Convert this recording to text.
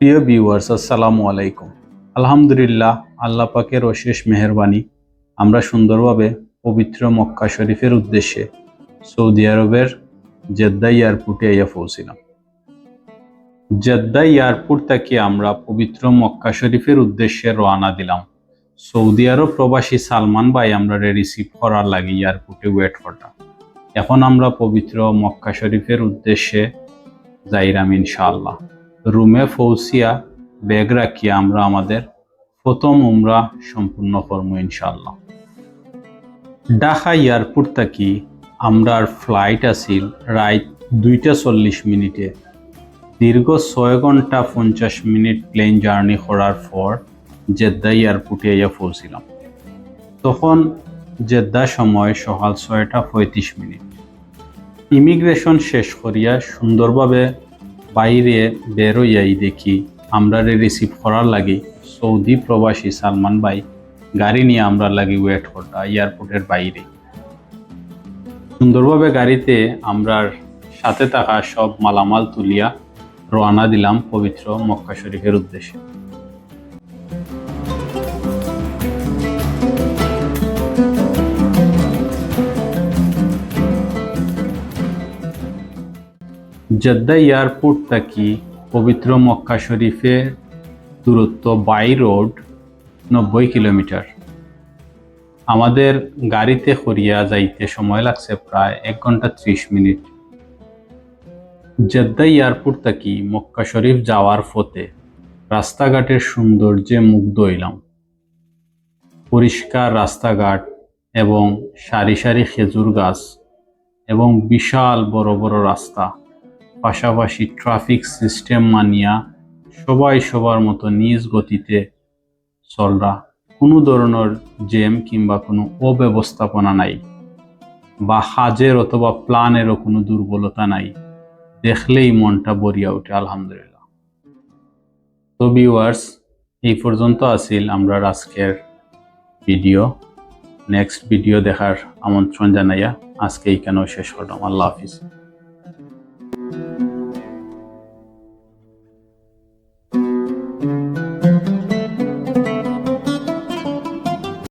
প্রিয় ভিউয়ার্স আসসালামু আলাইকুম। আলহামদুলিল্লাহ, আল্লাহ পাকের অশেষ মেহরবানি। আমরা সুন্দরভাবে পবিত্র মক্কা শরীফের উদ্দেশ্যে সৌদি আরবের জেদ্দা এয়ারপোর্টে আইয়া পৌঁছিলাম। জেদ্দা এয়ারপোর্ট থেকে আমরা পবিত্র মক্কা শরীফের উদ্দেশ্যে রওনা দিলাম। সৌদি আরব প্রবাসী সালমান ভাই আমরা রিসিভ করার লাগে এয়ারপোর্টে ওয়েট করতাম এখন আমরা পবিত্র মক্কা শরীফের উদ্দেশ্যে যাইরাম ইনশাআল্লাহ। রুমে পৌঁছিয়া ব্যাগ রাখিয়া আমরা আমাদের প্রথম উমরা সম্পূর্ণ করব ইনশাআল্লাহ। ঢাকা এয়ারপোর্ট থাকি আমরার ফ্লাইট আছিল রাইট দুইটা চল্লিশ মিনিটে। দীর্ঘ ছয় ঘণ্টা পঞ্চাশ মিনিট প্লেন জার্নি করার পর জেদ্দা এয়ারপোর্টে আইয়া পৌঁছিলাম। তখন জেদ্দা সময় সকাল ছয়টা পঁয়ত্রিশ মিনিট। ইমিগ্রেশন শেষ করিয়া সুন্দরভাবে বাইরে বেরোইয়াই দেখি আমরা রিসিভ করার লাগে। সৌদি প্রবাসী সালমান ভাই, গাড়ি নিয়ে আমরা লাগি ওয়েট করটা এয়ারপোর্টের বাইরে। সুন্দরভাবে গাড়িতে আমরার সাথে থাকা সব মালামাল তুলিয়া রওনা দিলাম পবিত্র মক্কা শরীফের উদ্দেশ্যে। জেদ্দা এয়ারপোর্ট থাকি পবিত্র মক্কা শরীফের দূরত্ব বাই রোড নব্বই কিলোমিটার। আমাদের গাড়িতে করিয়া যাইতে সময় লাগছে প্রায় এক ঘণ্টা ত্রিশ মিনিট। জেদ্দা এয়ারপোর্ট থাকি মক্কা শরীফ যাওয়ার পথে রাস্তাঘাটের সৌন্দর্যে মুগ্ধ হইলাম। পরিষ্কার রাস্তাঘাট এবং সারি সারি খেজুর গাছ এবং বিশাল বড় বড় রাস্তা। পাশাপাশি ট্রাফিক সিস্টেম মানিয়া সবাই সবার মতো নিজ গতিতে চলরা। কোনো ধরনের জ্যাম কিংবা কোনো অব্যবস্থাপনা নাই বা হাজের অথবা প্ল্যানেরও কোনো দুর্বলতা নাই। দেখলেই মনটা ভরিয়া ওঠে, আলহামদুলিল্লাহ। তো ভিউয়ার্স এই পর্যন্ত আছিল আমরা আজকের ভিডিও নেক্সট ভিডিও দেখার আমন্ত্রণ জানাইয়া আজকে এইখানেও শেষ করলাম আল্লাহ হাফিজ। Thank you.